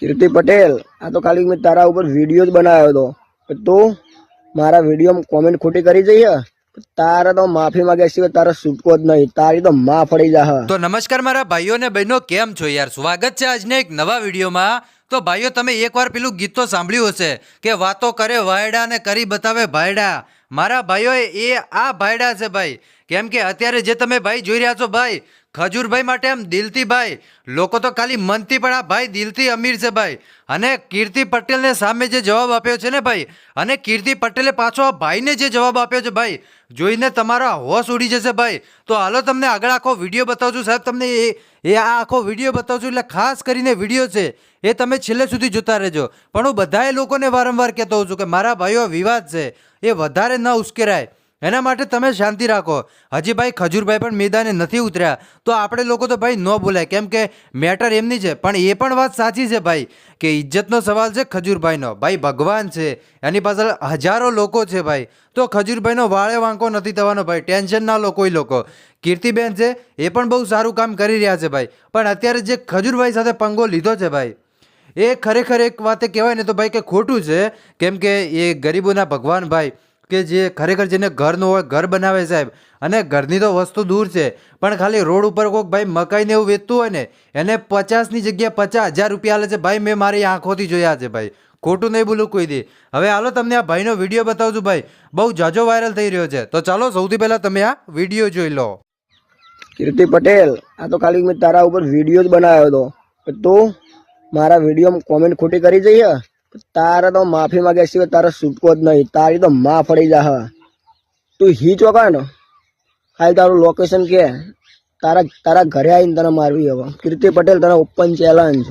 કીર્તિ પટેલ, આ તો ખાલી મેં તારા ઉપર વીડિયો જ બનાવ્યો હતો. તું મારા વિડીયોમાં કોમેન્ટ ખોટી કરી જઈએ? તારે તો માફી માંગ્યા સિવાય તારે છૂટકો જ નહીં. તારી તો માં ફળી જા. તો નમસ્કાર મારા ભાઈઓ ને બહેનો, કેમ છો યાર? સ્વાગત છે આજના એક નવા વિડીયોમાં તો ભાઈઓ, તમે એકવાર પેલું ગીત તો સાંભળ્યું હશે કે વાતો કરે વાયડા ને કરી બતાવે ભાયડા. મારા ભાઈઓ એ આ ભાયડા છે ભાઈ. કેમ કે અત્યારે જે તમે ભાઈ જોઈ રહ્યા છો ભાઈ, ખજૂરભાઈ માટે આમ દિલથી ભાઈ, લોકો તો ખાલી મનથી પણ આ ભાઈ દિલથી અમીર છે ભાઈ. અને કીર્તિ પટેલને સામે જે જવાબ આપ્યો છે ને ભાઈ, અને કીર્તિ પટેલે પાછો આ ભાઈને જે જવાબ આપ્યો છે ભાઈ, જોઈને તમારા હોશ ઉડી જશે ભાઈ. તો હાલો તમને આગળ આખો વીડિયો બતાવું છું સાહેબ, તમને એ એ આ આખો વીડિયો બતાવું છું એટલે ખાસ કરીને વીડિયો છે, એ તમે છેલ્લે સુધી જોતા રહેજો. પણ હું બધાએ લોકોને વારંવાર કહેતો હોઉં છું કે મારા ભાઈઓ વિવાદ છે, એ વધારે ન ઉશ્કેરાય. એના માટે તમે શાંતિ રાખો. હજી ભાઈ ખજૂરભાઈ પણ મેદાને નથી ઉતર્યા. તો આપણે લોકો તો ભાઈ ન બોલાય. કેમ કે મેટર એમની છે. પણ એ પણ વાત સાચી છે ભાઈ, કે ઇજ્જતનો સવાલ છે ખજૂરભાઈનો. ભાઈ ભગવાન છે. એની પાછળ હજારો લોકો છે ભાઈ. તો ખજૂરભાઈનો વાળે વાંકો નથી થવાનો ભાઈ. ટેન્શન ના લો કોઈ લોકો. કીર્તિબેન છે, એ પણ બહુ સારું કામ કરી રહ્યા છે ભાઈ. પણ અત્યારે જે ખજૂરભાઈ સાથે પંગો લીધો છે ભાઈ, એ ખરેખર એક વાતે કહેવાય ને તો ભાઈ કે ખોટું છે. કેમ કે એ ગરીબોના ભગવાન ભાઈ. કે જે ખરેખર જેને ઘરનું હોય, ઘર બનાવે સાહેબ. અને ઘરની તો વસ્તુ દૂર છે, પણ ખાલી રોડ ઉપર કોઈક ભાઈ મકાઈને એવું વેચતું હોય ને, એને પચાસની જગ્યાએ પચાસ હજાર રૂપિયા હાલે છે. ભાઈ, મેં મારી આંખોથી જોયા છે ભાઈ. ખોટું નહીં બોલું કોઈ દી. હવે હાલો તમને આ ભાઈનો વીડિયો બતાવું છું ભાઈ. બહુ જાજો વાયરલ થઈ રહ્યો છે. તો ચાલો સૌથી પહેલાં તમે આ વીડિયો જોઈ લો. કીર્તિ પટેલ, આ તો ખાલી મેં તારા ઉપર વીડિયો જ બનાવ્યો હતો. તું મારા વીડિયો કોમેન્ટ ખોટી કરી જઈએ તારે તો માફી માંગ્યા સિવાય તારે છૂટકો જ નહીં. તારી તો માં ફળી જા તું હી ચોકા ને? હાલ તારું લોકેશન કે? તારા તારા ઘરે આવીને તને મારવી હવે. કીર્તિ પટેલ તને ઓપન ચેલેન્જ